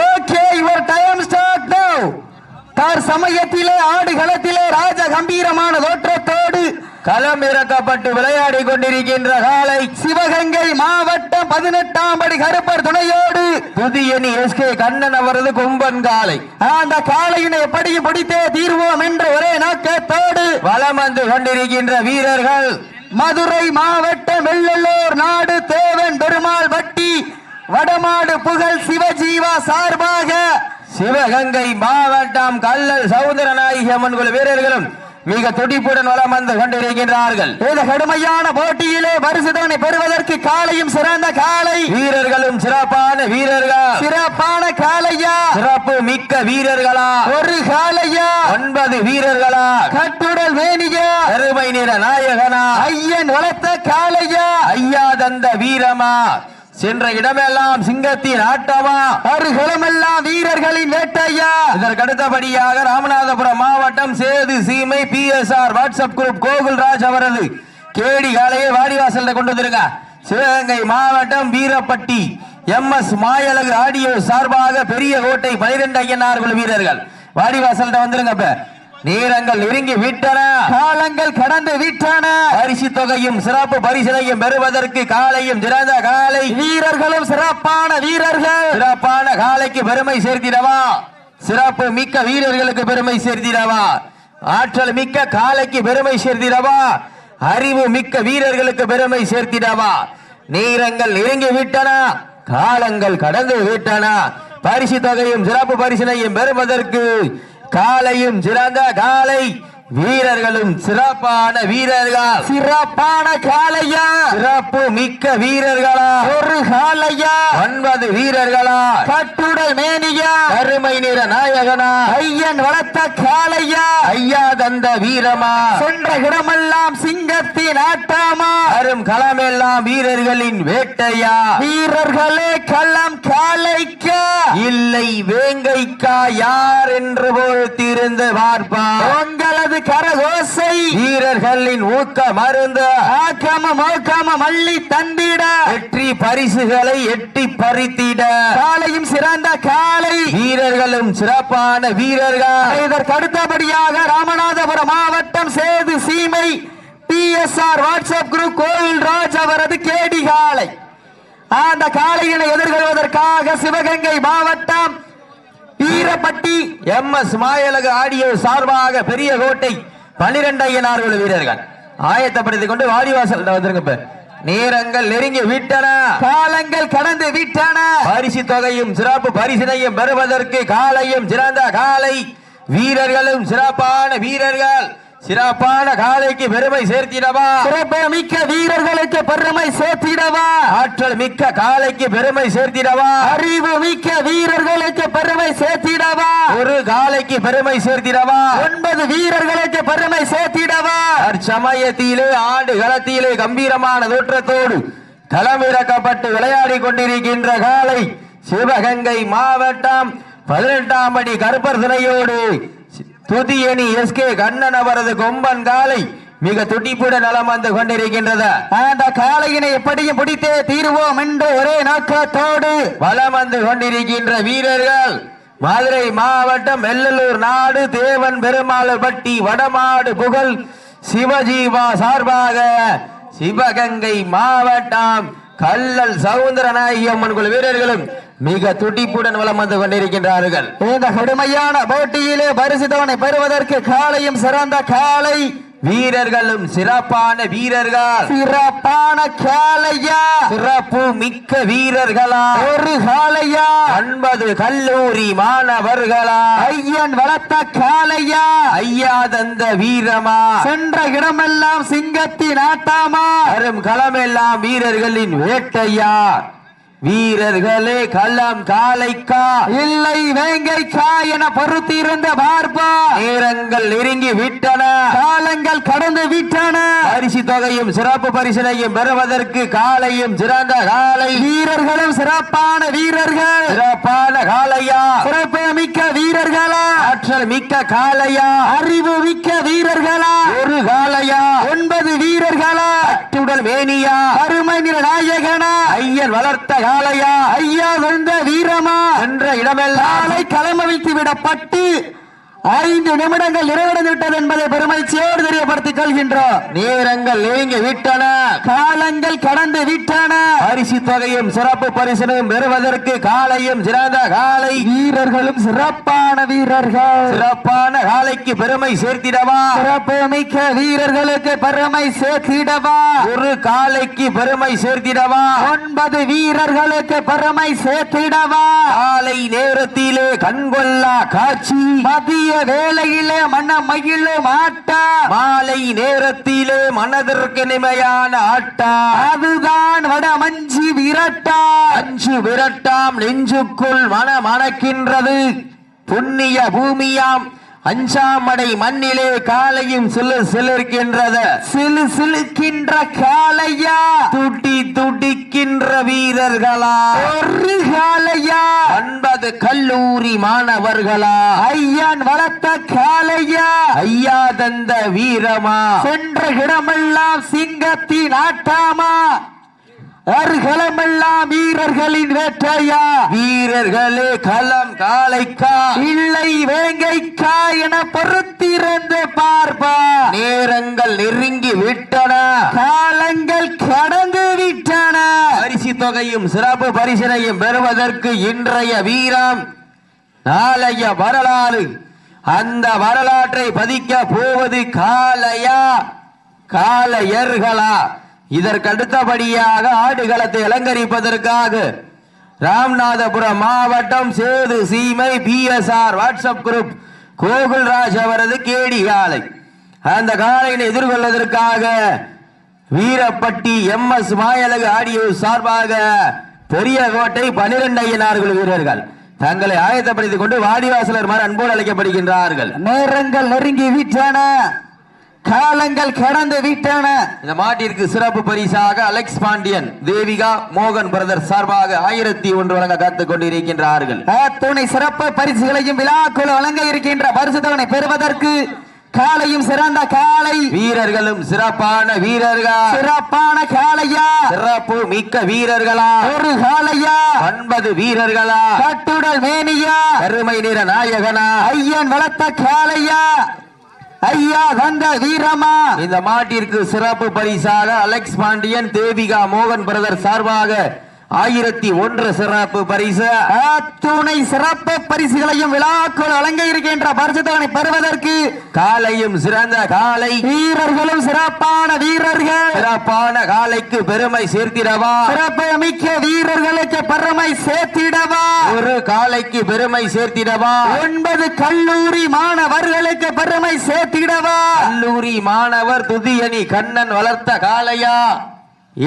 Okay your time start now தார் சமயத்திலே ஆடு களத்திலே ராஜ கம்பீரமான தோற்றத்தோடு களம் இறக்கப்பட்டு விளையாடி கொண்டிருக்கின்ற காலை சிவகங்கை மாவட்டம் பதினெட்டாம் படி கருப்பர் துணையோடு புதியணி எஸ்கே கண்ணன் அவரது கும்பன் காலை. அந்த காளையினை எப்படியும் பிடித்தே தீர்வோம் என்ற ஒரே நோக்கத்தோடு வலம் வந்து கொண்டிருக்கின்ற வீரர்கள். மதுரை மாவட்டம் வெள்ளலூர் நாடு தேவன் பெருமாள் வட்டி வடமாடு புகழ் சிவஜீவா சார்பாக சிவகங்கை மாவட்டம் கல்லல் சவுந்தரநாயகி அம்மன் குழு வீரர்களும் மிக துடிப்புடன் வலம் வந்து கொண்டிருக்கின்றார்கள். இந்த கடுமையான போட்டியிலே பரிசுதனை பெறுவதற்கு காளையும் சிறந்த காளை வீரர்களும் சிறப்பான வீரர்கள்? சிறப்பான காளையா சிறப்பு மிக்க வீரர்களா? ஒரு காளையா ஒன்பது வீரர்களா? கட்டுடல் வேணியா கருமை நிற நாயகனா? ஐயன் வளர்த்த காளையா ஐயா தந்த வீரமா? சென்ற இடமெல்லாம் சிங்கத்தின் ஆட்டமா அருகளமெல்லாம் வீரர்களின் வேட்டையா? இதற்கடுத்தபடியாக ராமநாதபுரம் மாவட்டம் Sethu Seemai P S R WhatsApp group Gokulraj அவரது கேடி காலையை வாடிவாசல்ல கொண்டு வந்துருங்க. சிவகங்கை மாவட்டம் Veerappatti M S Mayazhagu audio சார்பாக பெரிய கோட்டை பனிரெண்டு ஐயனார்கள் வீரர்கள். வாடிவாசல்கிட்ட வந்துருங்க இப்ப. நேரங்கள் நெருங்கி விட்டன. காலங்கள் கடந்து விட்டன. பரிசு தொகையும் சிறப்பு பரிசினையும் பெறுவதற்கு காலையும் சிறந்த காலை. வீரர்களும் சிறப்பான வீரர்கள். சிறப்பான காலைக்கு பெருமை சேர்த்திடவா? சிறப்பு மிக்க வீரர்களுக்கு பெருமை சேர்த்திடவா? ஆற்றல் மிக்க காலைக்கு பெருமை சேர்த்திடவா? அறிவு மிக்க வீரர்களுக்கு பெருமை சேர்த்திடவா? நேரங்கள் நெருங்கி விட்டன. காலங்கள் கடந்து விட்டன. பரிசு தொகையும் சிறப்பு பரிசினையும் பெறுவதற்கு காலையும் சிறந்த காலை. வீரர்களும் சிறப்பான வீரர்கள்? சிறப்பான காளையா? சிறப்பு மிக்க வீரர்களா? ஒரு காளையா? ஒன்பது வீரர்களா? கட்டுடல் மேனியா? கருமை நிற நாயகனா? ஐயன் வளர்த்த காளையா? ஐயா தந்த வீரமா? சென்ற இடமெல்லாம் சிங்கத்தின் ஆட்டாமா? அரும் களமெல்லாம் வீரர்களின் வேட்டையா? வீரர்களே களம் காளைக்கா? இல்லை வேங்கைக்கா யார் என்று பொறுத்திருந்து பார்ப்பா உங்களது கரகோசை. வீரர்களின் ஊக்க மருந்து. ஆக்காம மோக்காம மல்லி தந்திட. வெற்றி பரிசுகளை எட்டி பறித்திட. காளையும் சிறந்த காளை வீரர்களும் சிறப்பான வீரர்கள். இதற்கு அடுத்தபடியாக ராமநாதபுரம் மாவட்டம் சேது சீமை பிஎஸ்ஆர் வாட்ஸ்அப் குரூப் கோவில் ராஜ் அவரது கேடி காளை அந்த காளையினை எதிர்கொள்வதற்காக சிவகங்கை மாவட்டம் Veerappatti M S Mayalagu audio சார்பாக பெரிய கோட்டை பனிரெண்டு ஐயனார்கள் வீரர்கள். ஆயத்தப்படுத்திக் கொண்டு வாடிவாசல் வந்துருங்க இப்ப. நேரங்கள் நெருங்கி விட்டன. காலங்கள் கடந்து விட்டன. பரிசு தொகையும் சிறப்பு பரிசினையும் பெறுவதற்கு காலையும் சிறந்த காலை. வீரர்களும் சிறப்பான வீரர்கள். சிறப்பான காலைக்கு பெருமை சேர்த்திடவா? சிறப்பு மிக்க வீரர்களுக்கு பெருமை சேர்த்திடவா? ஆற்றல் மிக்க காலைக்கு பெருமை சேர்த்திடவா? அறிவு மிக்க வீரர்களுக்கு பெருமை சேர்த்திடவா? ஒரு காலைக்கு பெருமை சேர்த்திடவா? ஒன்பது வீரர்களுக்கு பெருமை சேர்த்திடவா? தற்சமயத்திலே ஆடு களத்திலே கம்பீரமான தோற்றத்தோடு களமிறக்கப்பட்டு விளையாடி கொண்டிருக்கின்ற காலை சிவகங்கை மாவட்டம் பதினெட்டாம் படி கருப்பர் சிலையோடு துதியணி எஸ் கே கண்ணன் அவரது கொம்பன் காலை மிக துடிப்புடன் நலம் வந்து கொண்டிருக்கின்றது. அந்த காளையினை எப்படியும் பிடித்தே தீருவோம் என்று ஒரே நோக்கத்தோடு வலம் வந்து கொண்டிருக்கின்ற வீரர்கள் மதுரை மாவட்டம் வெள்ளலூர் நாடு தேவன் பெருமாள்பட்டி வடமாடு புகழ் சிவஜீவா சார்பாக சிவகங்கை மாவட்டம் கல்லல் சவுந்தரநாயகி அம்மன் குழு வீரர்களும் மிக துடிப்புடன் வளம் வந்து கொண்டிருக்கின்றார்கள். இந்த கடுமையான போட்டியிலே பரிசுதவனை பெறுவதற்கு காளையும் சிறந்த காளை வீரர்களும் சிறப்பான வீரர்கள். சிறப்பான காளையா. சிறப்பு மிக்க வீரர்களா. ஒரு காளையா. ஒன்பது கல்லூரி மாணவர்களா. ஐயன் வளர்த்த காளையா. ஐயா தந்த வீரமா. சென்ற இடமெல்லாம் சிங்கத்தின் ஆட்டாமா. வரும் களமெல்லாம் வீரர்களின் வேட்டையா. வீரர்களே களம் காலைக்கா. இல்லை வேங்கை கா என பொறுத்திருந்த பார்ப்பா. நேரங்கள் நெருங்கி விட்டன. காலங்கள் கடந்து விட்டன. பரிசு தொகையும் சிறப்பு பரிசினையும் பெறுவதற்கு காலையும் சிறந்த காலை. வீரர்களும் சிறப்பான வீரர்கள். சிறப்பான காலையா? சிறப்பு மிக்க வீரர்களா? ஆற்றல் மிக்க காலையா? அறிவு மிக்க வீரர்களா? ஒரு காலையா? ஒன்பது வீரர்களா? அட்டுடல் மேனியா? அருமை நிற நாயகனா ஐயா ஐயன் வளர்த்த காலையா ஐயா வந்த வீரமா? என்ற இடமெல்லாம் காலை களமவிழ்த்து விடப்பட்டு ஐந்து நிமிடங்கள் நிறைவடைந்து விட்டது என்பதை பெருமைச்சோடு தெரியப்படுத்திக் கொள்கின்றோம். நேரங்கள் நெருங்கி விட்டன. காலங்கள் கடந்து விட்டன. பரிசு தொகையும் சிறப்பு பரிசனும் பெறுவதற்கு காலையும் சிறந்த காலை. வீரர்களும் சிறப்பான வீரர்கள். சிறப்பான காலைக்கு பெருமை சேர்த்திடவா? சிறப்பு மிக்க வீரர்களுக்கு பெருமை சேர்த்திடவா? ஒரு காலைக்கு பெருமை சேர்த்திடவா? ஒன்பது வீரர்களுக்கு பெருமை சேர்த்திடவா? காலை நேரத்திலே கண்கொள்ளா காட்சி. மதிய வேளையிலே மன மகிழும் ஆட்டா மாலை நேரத்திலே மனதிற்கு நிமையான ஆட்டா. அதுதான் வட மஞ்சி விரட்டா. அஞ்சு விரட்டாம் நெஞ்சுக்குள் மன மணக்கின்றது புண்ணிய பூமியாம் அஞ்சாமடை மண்ணிலே காலையும் சிலு சிலிர்க்கின்றது. சிலு சிலுக்கின்ற காளையா? துடி துடிக்கின்ற வீரர்களா? ஒரு காளையா? ஒன்பது கல்லூரி மாணவர்களா? ஐயன் வளர்த்த காளையா? ஐயா தந்த வீரமா? சென்ற இடமெல்லாம் சிங்கத்தின் ஆட்டாமா? அருகலமெல்லாம் வீரர்களின் வேட்டையா வீரர்களே களம் காலைக்கா? இல்லை வேங்கைக்கா என பொறுத்திருந்து பார்ப்பா. நேரங்கள் நெருங்கி விட்டன. காலங்கள் கடந்து விட்டன. பரிசு தொகையும் சிறப்பு பரிசினையும் பெறுவதற்கு இன்றைய வீரம் நாளைய வரலாறு. அந்த வரலாற்றை பதிக்க போவது காளையா? காளையர்களா? இதற்கடுத்தபடியாக ஆடுகளத்தை அலங்கரிப்பதற்காக ராமநாதபுரம் மாவட்டம் சேது சீமை பிஎஸ்ஆர் வாட்ஸ்அப் குரூப் கோகுல்ராஜ் அவரது கேடி காலை. அந்த காலையினை எதிர்கொள்வதற்காக Veerappatti M S Mayalagu audio சார்பாக பெரிய கோட்டை பனிரெண்டு ஐயனார்கள் வீரர்கள். தங்களை ஆயத்தப்படுத்திக் கொண்டு வாடிவாசலர் மாதிரி அன்போடு அழைக்கப்படுகின்றார்கள். நேரங்கள் நெருங்கி விட்டன காலங்கள் கடந்து விட்டன. இந்த மாட்டிற்கு சிறப்பு பரிசாக அலெக்ஸ் பாண்டியன் தேவிகா மோகன் பிரதர் சார்பாக ஆயிரத்தி ஒன்று வழங்க காத்துக் கொண்டிருக்கின்றார்கள். துணை சிறப்பு பரிசுகளையும் விழாக்குழு வழங்க இருக்கின்ற பரிசுத்தவனை பெறுவதற்கு காலையும் சிறந்த காலை. வீரர்களும் சிறப்பான வீரர்கள்? சிறப்பான காளையா சிறப்பு மிக்க வீரர்களா? ஒரு காளையா ஒன்பது வீரர்களா? கட்டுடல் மேனியா? கருமை நிற நாயகனா? ஐயன் வளர்த்த காளையா ஐயா வந்த வீரமா. இந்த மாட்டிற்கு சிறப்பு பரிசாக அலெக்ஸ் பாண்டியன் தேவிகா மோகன் பிரதர் சார்பாக ஆயிரத்தி ஒன்று சிறப்பு பரிசு. துணை சிறப்பு பரிசுகளையும் விழாக்குழு வழங்க இருக்கின்ற பரிசுத்தவனை பெறுவதற்கு காலையும் சிறந்த காலை. வீரர்களும் சிறப்பான வீரர்கள். சிறப்பான காலைக்கு பெருமை சேர்த்திடவா. சிறப்பு மிக்க வீரர்களுக்கு பெருமை சேர்த்திடவா. ஒரு காலைக்கு பெருமை சேர்த்திடவா. ஒன்பது கல்லூரி மாணவர்களுக்கு பெருமை சேர்த்திடவா. கல்லூரி மாணவர் துதியணி கண்ணன் வளர்த்த காளையா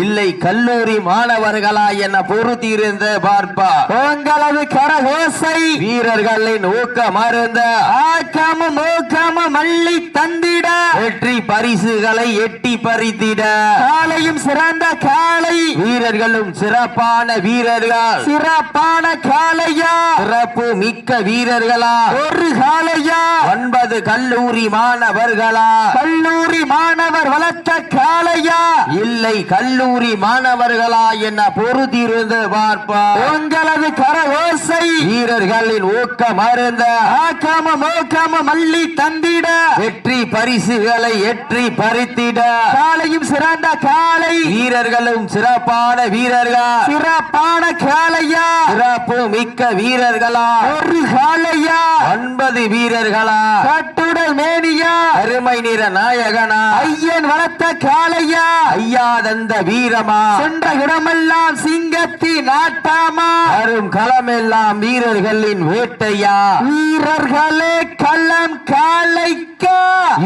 இல்லை கல்லூரி மாணவர்களா என பொறுத்திருந்த பார்ப்பா. உங்களது கரகோசை வீரர்களின் ஊக்கம் அருந்த. ஆக்கமும் ஊக்கமும் மல்லி தந்திட. வெற்றி பரிசுகளை எட்டி பறித்திட. காலையும் சிறந்த காலை. வீரர்களும் சிறப்பான வீரர்கள். சிறப்பான காளையா சிறப்பு மிக்க வீரர்களா. ஒரு காளையா ஒன்பது கல்லூரி மாணவர்களா. கல்லூரி மாணவர் வளர்த்த காளையா இல்லை கல்லூரி மாணவர்களா என பொறுத்திருந்து பார்ப்பா. உங்களது கரகோசை. வீரர்களின் ஊக்கம் அருந்த. ஆக்கமும் ஊக்கமும் மல்லி தந்திட. வெற்றி பரிசுகளை எற்றி பறித்திட. காலையும் சிறந்த காலை வீரர்களும் சிறப்பான வீரர்கள். சிறப்பான காளையா. சிறப்பு மிக்க வீரர்களா. ஒரு காளையா. ஒன்பது வீரர்களா. கட்டுடல் மேனியா. அருமை நிற நாயகனா. ஐயன் வளர்த்த காளையா. ஐயா தந்த வீரமா? சென்ற இடமெல்லாம் சிங்கத்தின் ஆட்டாமா? வரும் களமெல்லாம் வீரர்களின் வேட்டையா? வீரர்களே களம் காளைக்கா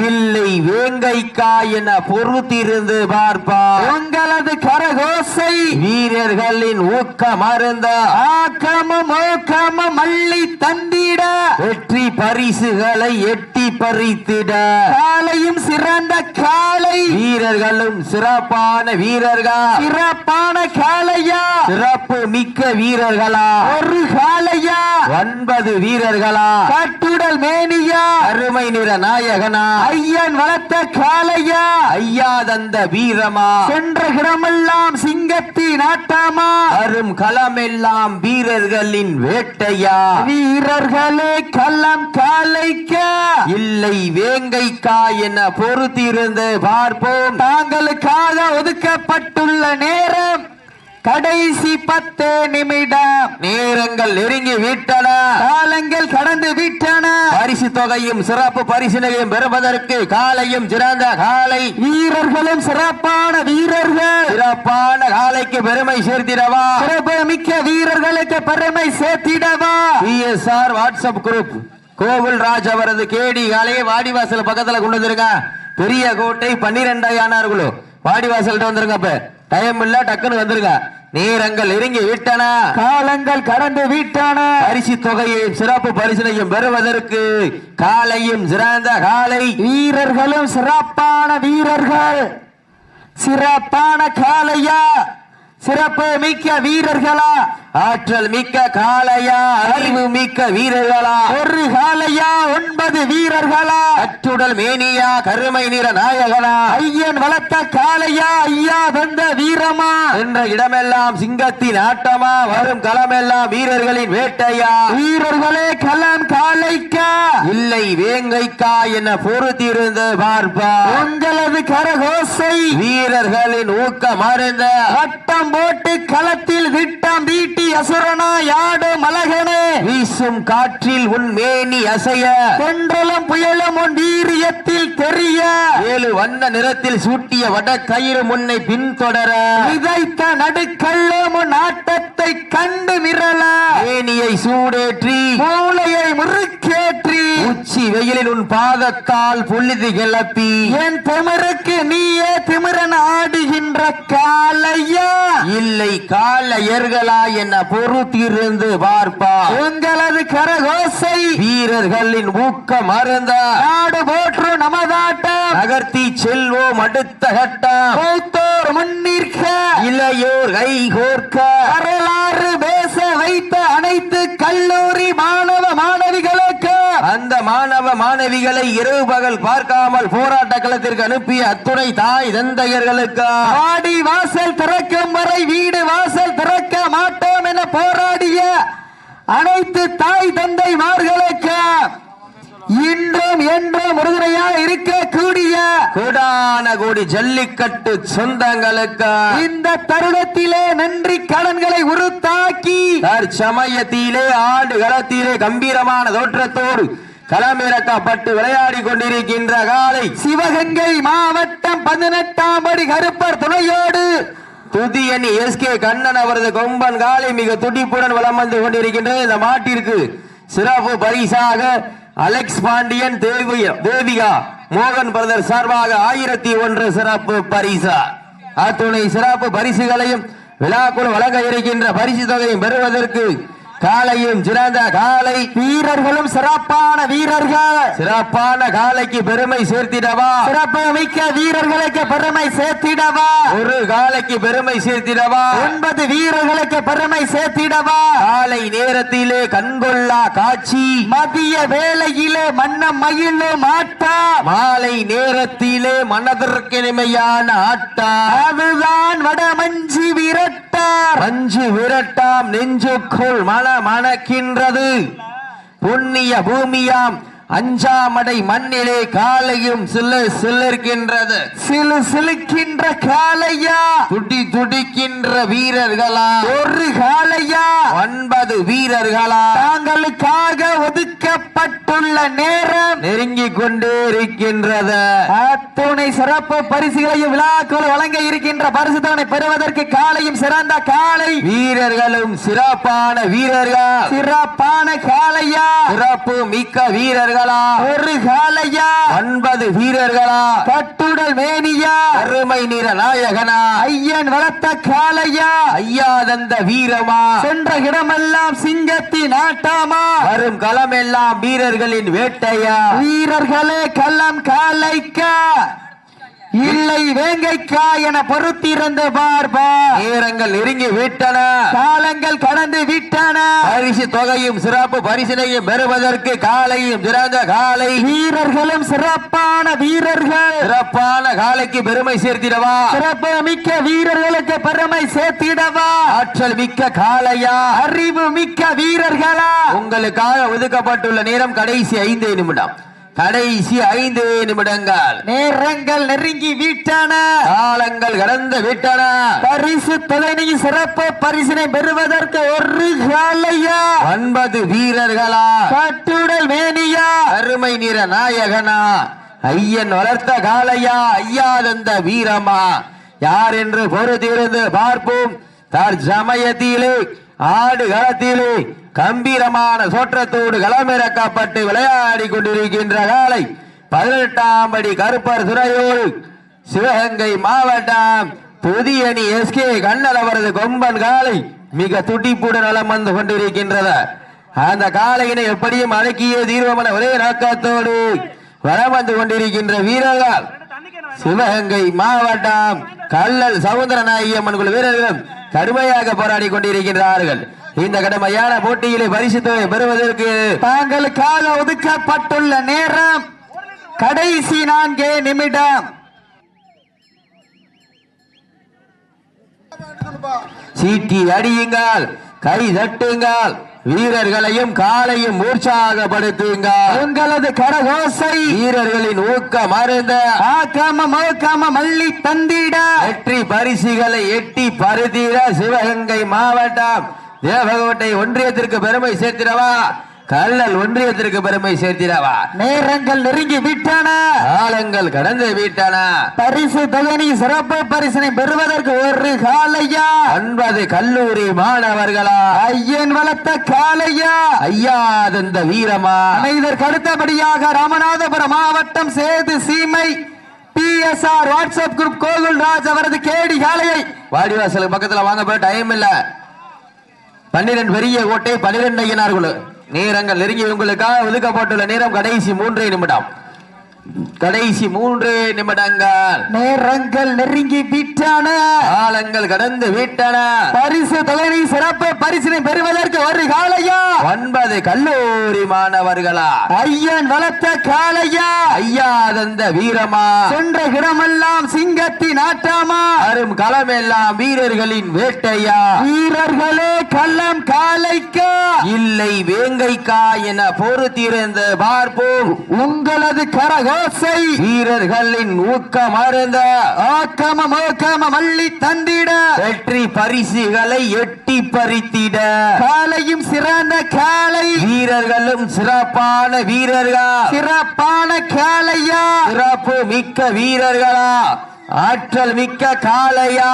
இல்லை வேங்கைக்கா என பொறுத்திருந்து பார்ப்பா உங்களது கரகோசை? வீரர்களின் ஊக்கம் அருந்த. ஆக்கமும் ஊக்கமும் மல்லி தந்திட. வெற்றி பரிசுகளை எட்டி பறித்திட. காலையும் சிறந்த காளை வீரர்களும் சிறப்பான வீரர்கள்? சிறப்பான காளையா? சிறப்பு மிக்க வீரர்களா? ஒரு காளையா? ஒன்பது வீரர்களா? கட்டுடல் மேனியா? அருமை நிற நாயகனா? ஐயன் வளர்த்த காளையா? ஐயா தந்த வீரமா? சென்ற இடமெல்லாம் சிங்கத்தின் ஆட்டாமா? வரும் களமெல்லாம் வீரர்களின் வேட்டையா? வீரர்களே கள்ளம் காளைக்கா இல்லை வேங்கைக்கா என பொறுத்திருந்து பார்ப்போம். தாங்களுக்காக ஒதுக்கப்பட்டுள்ள நேரம் கடைசி பத்து நிமிடம். நேரங்கள் நெருங்கி விட்டன. காலங்கள் கடந்து விட்டன. பரிசு தொகையும் சிறப்பு பரிசினையும் பெறுவதற்கு காலையும் சிறந்த காலை. வீரர்களும் சிறப்பான வீரர்கள். சிறப்பான காலைக்கு பெருமை சேர்த்திடவா. சிறப்பு மிக்க வீரர்களுக்கு பெருமை சேர்த்திடவா. PSR WhatsApp group Gokul Raj அவரது கேடி காலையை வாடிவாசல் பக்கத்துல கொண்டு வந்துருங்க. பெரிய கோட்டை பன்னிரெண்டாயிரம் வாடிவாசல்கிட்ட வந்துருங்க இப்ப டைம் இல்ல டக்குன்னு வந்துருங்க. நேரங்கள் நெருங்கி விட்டன. காலங்கள் கடந்து விட்டன. பரிசு தொகையும் சிறப்பு பரிசினையும் பெறுவதற்கு காலையும் சிறந்த காலை. வீரர்களும் சிறப்பான வீரர்கள். சிறப்பான காளையா சிறப்பு மிக்க வீரர்களா? ஆற்றல் மிக்க காளையா அறிவு மிக்க வீரர்களா? ஒரு காளையா ஒன்பது வீரர்களா? அச்சுடல் மேனியா கருமை நிற நாயகனா? ஐயன் வளர்த்த காளையா ஐயா தந்த வீரமா? என்ற இடமெல்லாம் சிங்கத்தின் ஆட்டமா வரும் களமெல்லாம் வீரர்களின் வேட்டையா? வீரர்களே களம் காளைக்கா? இல்லை வேங்கைக்கா என பொறுத்திருந்து பார்ப்பா. உங்களது கரகோசை? வீரர்களின் ஊக்கம் அருந்த வட்டம் போட்டு களத்தில் விட்டம் வீட்டி அசுரனா யாடு மலகனே. வீசும் காற்றில் உன் மேனி அசைய. தென்றலும் புயலும் உன் வீரியத்தில் தெரிய. ஏழு வண்ண நிறத்தில் சூட்டிய வட கயிறு முன்னை பின்தொடர. விதைத்த நடுக்கல்லும் உன் ஆட்டத்தை கண்டு மிரள. மேனியை சூடேற்றி. மூளையை முறுக்கேற்றி. உச்சி வெயிலில் உன் பாதத்தால் புள்ளிது கிளப்பி. என் திமிருக்கு நீயே திமிரன் ஆடுகின்ற காலையா இல்லை காலையர்களா என பொறுத்திருந்து பார்ப்பா. உங்களது கரகோசை வீரர்களின் ஊக்கம் அருந்த நாடு போற்று நமதாட்டம். நகர்த்தி செல்வோம் அடுத்த கட்டம். மூத்தோர் முன்னிற்க இளையோர் கை கோர்க்க. வரலாறு பேச வைத்த அனைத்து கல்லூரி மாணவ மாணவிகளுக்கு. அந்த மாணவ மாணவிகளை இரவு பகல் பார்க்காமல் போராட்ட களத்திற்கு அனுப்பிய அத்துணை தாய் தந்தையர்களுக்கு. வாடி வாசல் திறக்கும் வரை வீடு வாசல் திறக்க மாட்டோம். என போராடிய அனைத்து தாய் தந்தைமார்களுக்கு இன்றும் என்றும் உறுதுணையா இருக்கக்கூடிய கோடான கோடி ஜல்லிக்கட்டு சொந்தங்களுக்கு இந்த தருணத்திலே நன்றி கடன்களை உருத்தாக்கி தற்சமயத்திலே ஆண்டு களத்திலே கம்பீரமான தோற்றத்தோடு களமிறக்கப்பட்டு விளையாடி கொண்டிருக்கின்ற காலை சிவகங்கை மாவட்டம் பதினெட்டாம் படி கருப்பர் துணையோடு துதியணி எஸ் கே கண்ணன் அவரது கொம்பன் காலை மிக துடிப்புடன் வளம் வந்து கொண்டிருக்கின்றது. இந்த மாட்டிற்கு சிறப்பு பரிசாக அலெக்ஸ் பாண்டியன் தேவி- தேவிகா மோகன் பிரதர் சார்பாக ஆயிரத்தி ஒன்று சிறப்பு பரிசா. அத்துணை சிறப்பு பரிசுகளையும் விழாக்குழு வழங்க இருக்கின்ற பரிசு தொகையும் பெறுவதற்கு காலையும் சிறந்த காலை வீரர்களும் சிறப்பான வீரர்கள். சிறப்பான காலைக்கு பெருமை சேர்த்திடவா? சிறப்பு மிக்க வீரர்களுக்கு பெருமை சேர்த்திடவா? ஒரு காலைக்கு பெருமை சேர்த்திடவா? ஒன்பது வீரர்களுக்கு பெருமை சேர்த்திடவா? காலை நேரத்திலே கண்கொள்ளா காட்சி. மதிய வேளையிலே மன்னம் மயிலும் ஆட்டா மாலை நேரத்திலே மனதிற்கினிமையான ஆட்டா. அதுதான் வடமஞ்சி விரட்டாம் அஞ்சு விரட்டாம் நெஞ்சுக்குள் மல மணக்கின்றது புண்ணிய பூமியாம் அஞ்சாமடை மண்ணிலே காலையும் சில்லு சில்லர்கின்றது சிலு சிலுக்கின்ற காளையா? துடி துடிக்கின்ற வீரர்களா? ஒரு காளையா? ஒன்பது வீரர்களா? தாங்களுக்காக ஒதுக்கப்பட்டுள்ள நேரம் நெருங்கிக் கொண்டே இருக்கின்றது. அத்துணை சிறப்பு பரிசுகளையும் விழாக்கள் வழங்க இருக்கின்ற பரிசுத்தவனை பெறுவதற்கு காலையும் சிறந்த காலை வீரர்களும் சிறப்பான வீரர்கள். சிறப்பான காளையா? சிறப்பு மிக்க வீரர்களா. ஒரு காளையா ஒன்பது வீரர்களா? கட்டுடல் மேனியா? அருமை நிற நாயகனா? ஐயன் வளர்த்த காளையா? ஐயா தந்த வீரமா? சென்ற இடமெல்லாம் சிங்கத்தின் ஆட்டாமா? வரும் களமெல்லாம் வீரர்களின் வேட்டையா? வீரர்களே கள்ளம் காளைக்கா? இல்லை வேங்கைக்கா என பொறுத்திருந்த பார்பா நேரங்கள் நெருங்கி விட்டன. காலங்கள் கடந்து விட்டன. பரிசு தொகையும் சிறப்பு பரிசினையும் பெறுவதற்கு காலையும் சிறந்த காலை. வீரர்களும் சிறப்பான வீரர்கள். சிறப்பான காலைக்கு பெருமை சேர்த்திடவா. சிறப்பு மிக்க வீரர்களுக்கு பெருமை சேர்த்திடவா. ஆற்றல் மிக்க காளையா அறிவு மிக்க வீரர்களா. உங்களுக்காக ஒதுக்கப்பட்டுள்ள நேரம் கடைசி ஐந்து நிமிடம். கடைசி ஐந்து நிமிடங்கள். நேரங்கள் நெருங்கி விட்டன. காலங்கள் கடந்து விட்டன. பரிசு தொகையை சிறப்பு பரிசினை பெறுவதற்கு ஒரு காலையா? ஒன்பது வீரர்களா? கட்டுடல் மேனியா? அருமை நிற நாயகனா? ஐயன் வளர்த்த காளையா? ஐயாதந்த வீரமா? யார் என்று பொறுத்திருந்து பார்ப்போம். தற்சமயத்திலே ஆடு களத்திலே கம்பீரமான சோற்றத்தோடு களமிறக்கப்பட்டு விளையாடி கொண்டிருக்கின்ற காலை பதினெட்டாம் படி கருப்பர் துறையோடு சிவகங்கை மாவட்டம் புதியணி எஸ்கே கண்ணன் அவரது கொம்பன் காலை மிக துடிப்புடன் நலம் வந்து கொண்டிருக்கின்றது. அந்த காளையினை எப்படியும் அடக்கிய தீர்வமன ஒரே நோக்கத்தோடு வளம் வந்து கொண்டிருக்கின்ற வீரர்கள். சிவகங்கை மாவட்டம் கல்லல் சவுந்தரநாயகி அம்மன் குழு வீரர்களும் கடுமையாக போராடி கொண்டிருக்கின்றார்கள். இந்த கடுமையான போட்டியிலே பரிசு பெறுவதற்கு தாங்களுக்காக ஒதுக்கப்பட்டுள்ள நேரம் கடைசி நான்கே நிமிடம். சீட்டி அடியுங்கள். கை தட்டுங்கள். வீரர்களையும் காலையும் உற்சாகப்படுத்துங்கள் உங்களது கரகோசை வீரர்களின் ஊக்கம் அருந்த. ஆக்காம மோக்காம மல்லி தந்திட. வெற்றி பரிசுகளை எட்டி பருத்திட சிவகங்கை மாவட்டம். தேவகோட்டை ஒன்றியத்திற்கு பெருமை சேர்த்திடவா? கல்லல் ஒன்றியத்திற்கு பெருமை சேர்த்திடவா? நேரங்கள் நெருங்கி விட்டன. காலங்கள் கடந்து விட்டன. பரிசு தொகை சிறப்பு பரிசினை பெறுவதற்கு ஒரு காலையா? ஒன்பது கல்லூரி மாணவர்களா? ஐயன் வளர்த்த காலையா? ஐயாதந்த வீரமா? இதற்கு அடுத்தபடியாக ராமநாதபுரம் மாவட்டம் சேது சீமை பிஎஸ்ஆர் வாட்ஸ்அப் குரூப் கோகுல்ராஜ் அவரது கேடி காளையை வாடிவாசலுக்கு பக்கத்துல வாங்க போய் டைம் இல்ல. பன்னிரண்டு பெரிய கோட்டை பன்னிரண்டு ஐயனார்கள் நேரங்கள் நெருங்கி உங்களுக்காக ஒதுக்கப்பட்டுள்ள நேரம் கடைசி மூன்றே நிமிடம். கடைசி மூன்று நிமிடங்கள். நேரங்கள் நெருங்கி விட்டன. காலங்கள் கடந்து விட்டன. பரிசு தொகை சிறப்பு பரிசினை பெறுவதற்கு ஒரு காலையா? ஒன்பது கல்லூரி மாணவர்களா? ஐயன் வளர்த்த காளையா ஐயாதந்த வீரமா? சென்ற இடமெல்லாம் சிங்கத்தின் ஆட்டாமா? அரும் களமெல்லாம் வீரர்களின் வேட்டையா? வீரர்களே கள்ளம் காளைக்கா இல்லை வேங்கைக்கா என பொறுத்திருந்து பார்ப்போம். உங்களது கரகோசை வீரர்களின் ஊக்கம் அருந்த ஆக்கம மோக்கம மல்லி தந்திட. வெற்றி பரிசுகளை எட்டி பறித்திட. காலையும் சிறந்த காலை வீரர்களும் சிறப்பான வீரர்கள். சிறப்பான காலையா சிறப்பு மிக்க வீரர்களா. ஆற்றல் மிக்க காலையா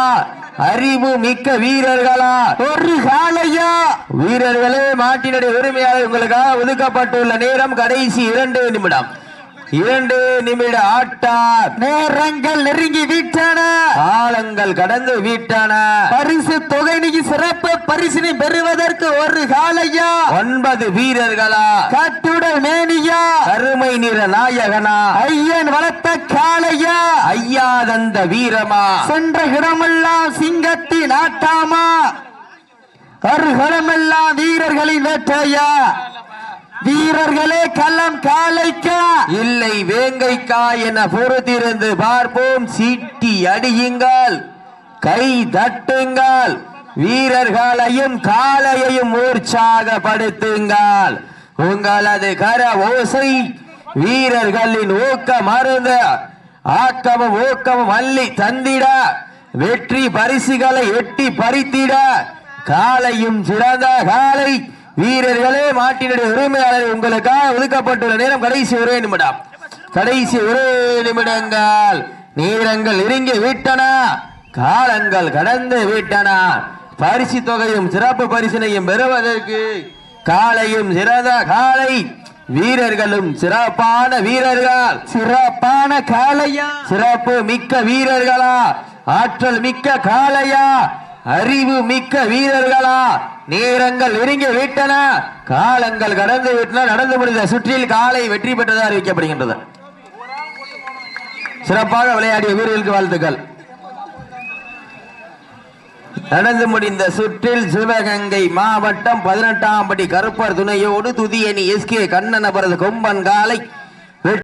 அறிவு மிக்க வீரர்களா. ஒரு காலையா வீரர்களே மாட்டினுடைய உரிமையாளர் உங்களுக்காக ஒதுக்கப்பட்டுள்ள நேரம் கடைசி இரண்டு நிமிடம். இரண்டு நிமிட ஆட்டார். நேரங்கள் நெருங்கி விட்டன. காலங்கள் கடந்து விட்டன. பரிசு தொகை நிதி சிறப்பு பரிசினை பெறுவதற்கு ஒரு காளையா ஒன்பது வீரர்களா? கட்டுடல் மேனியா? கருமை நிற நாயகனா? ஐயன் வளர்த்த காளையா? ஐயாதந்த வீரமா? சென்ற இடமெல்லாம் சிங்கத்தின் ஆட்டாமா? கருகளமெல்லாம் வீரர்களின் வேட்டையா? வீரர்களே களம் காளைக்கா இல்லை வேங்கைக்கா என பொறுத்திருந்து பார்ப்போம். சீட்டி அடியுங்கள் கை தட்டுங்கள் வீரர்களையும் காளையையும் உற்சாகப்படுத்துங்கள் உங்களது கர ஓசை வீரர்களின் ஊக்கம் அருந்த ஆக்கமும் ஊக்கமும் அள்ளி தந்திட வெற்றி பரிசுகளை எட்டி பறித்திட காலையும் சிறந்த காலை வீரர்களே மாட்டினுடைய உரிமையாளர் உங்களுக்காக ஒதுக்கப்பட்டுள்ள நேரம் கடைசி ஒரே நிமிடம். கடைசி ஒரே நிமிடங்கள். நேரங்கள் நெருங்கி விட்டன. காலங்கள் கடந்து விட்டன. பரிசு தொகையும் சிறப்பு பரிசினையும் பெறுவதற்கு காலையும் சிறந்த காலை. வீரர்களும் சிறப்பான வீரர்கள். சிறப்பான காளையா? சிறப்பு மிக்க வீரர்களா? ஆற்றல் மிக்க காளையா? அறிவு மிக்க வீரர்களா. நேரங்கள் நெருங்கி விட்டன. காலங்கள் கடந்து விட்டன. நடந்து முடிந்த சுற்றில் காலை வெற்றி பெற்றதாக அறிவிக்கப்படுகின்றது. சிறப்பாக விளையாடிய வீரர்களுக்கு வாழ்த்துக்கள். நடந்து முடிந்த சுற்றில் சிவகங்கை மாவட்டம் பதினெட்டாம் படி கருப்பர் துணையோடு துதியணி எஸ்கே கண்ணன் அவரது கொம்பன் காலை